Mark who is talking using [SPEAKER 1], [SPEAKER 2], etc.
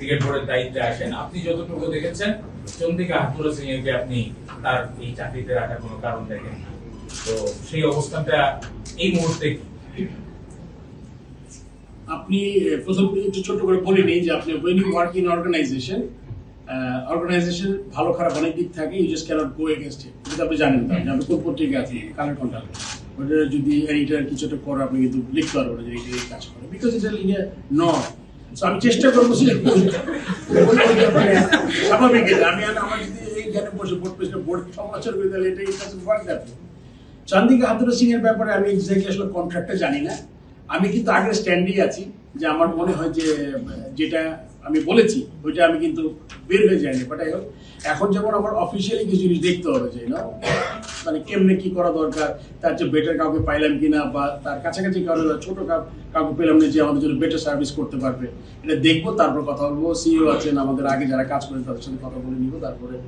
[SPEAKER 1] Cricket দায়িত্বে আসেন। আপনি যতটুকু দেখেছেন চন্দিকা হাতুরা সিং এরকে আপনি তার এই চাকরিতে রাখার কোনো কারণ দেখেন না। তো সেই অবস্থানটা এই মুহূর্তে
[SPEAKER 2] আপনি প্রথম একটু ছোট করে বলে নিই যে আপনি when you work in organization organization ভালো, খারাপ অনেক দিক থাকে you just can't go against it এটা আপনি জানেন যে আপনি কোন পত্রিকা আছেন কালের কন্টাল ওটা যদি এডিটার কিছু একটা করে, আপনি কিন্তু লিখতে পারবেন যে এই কাজ করে। বিকজ এটা ইন্ডিয়া ন সো আমি চেষ্টা করব স্বাভাবিক আমি আমার যদি এইখানে বসে তাহলে এটা দ্যাট চান্দিকা হাতুরা সিং এর ব্যাপারে আমি আসলে কন্ট্রাক্টটা জানি না। আমি কিন্তু আগের স্ট্যান্ডেই আছি, যে আমার মনে হয় যে, যেটা আমি বলেছি, ওইটা আমি কিন্তু বের হয়ে যায়নি। বাট এখন যেমন আমার অফিসিয়ালি কিছু জিনিস দেখতে হবে, যে না মানে কেমনে কি করা দরকার? তার চেয়ে বেটার কাউকে পাইলাম কিনা বা তার কাছাকাছি কারও ছোট কাউ- কাউকে পেলাম না যে আমাদের জন্য বেটার সার্ভিস করতে পারবে। এটা দেখব, তারপর কথা বলব। সিইও আছেন, আমাদের আগে যারা কাজ করেন তাদের সাথে কথা বলে নিব, তারপরে